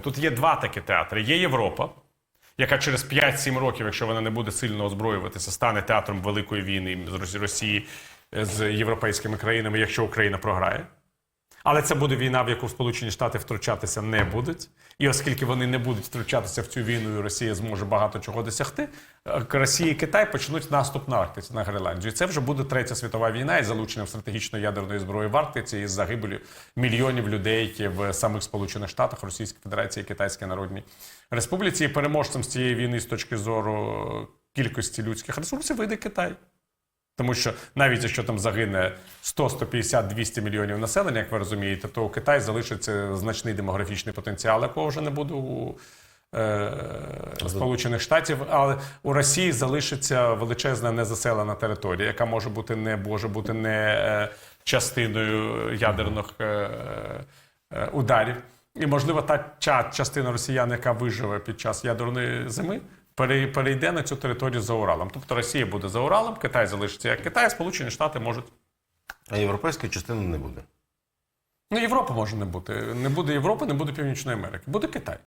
Тут є два такі театри. Є Європа, яка через 5-7 років, якщо вона не буде сильно озброюватися, стане театром великої війни з Росі- Росії з європейськими країнами, якщо Україна програє. Але це буде війна, в яку Сполучені Штати втручатися не будуть. І оскільки вони не будуть втручатися в цю війну, і Росія зможе багато чого досягти, е, Росія і Китай почнуть наступ на Арктиці, на Гренландію. Це вже буде третя світова війна із залученням стратегічної ядерної зброї в Арктиці і з загибелю мільйонів людей в самих Сполучених Штатах, Російській Федерації, Китайській Народній Республіці. І переможцем з цієї війни з точки зору кількості людських ресурсів вийде Китай. Тому що навіть якщо там загине 100, 150, 200 мільйонів населення, як ви розумієте, то у Китаї залишиться значний демографічний потенціал, якого вже не буде у е, Сполучених Штатів. Але у Росії залишиться величезна незаселена територія, яка може бути не може бути не е, частиною ядерних е, е, ударів. І, можливо, та частина росіян, яка виживе під час ядерної зими, перейде на цю територію за Уралом. Тобто Росія буде за Уралом, Китай залишиться як Китай, Сполучені Штати можуть. А європейської частини не буде. Ну, Європи може не бути. Не буде Європи, не буде Північної Америки. Буде Китай.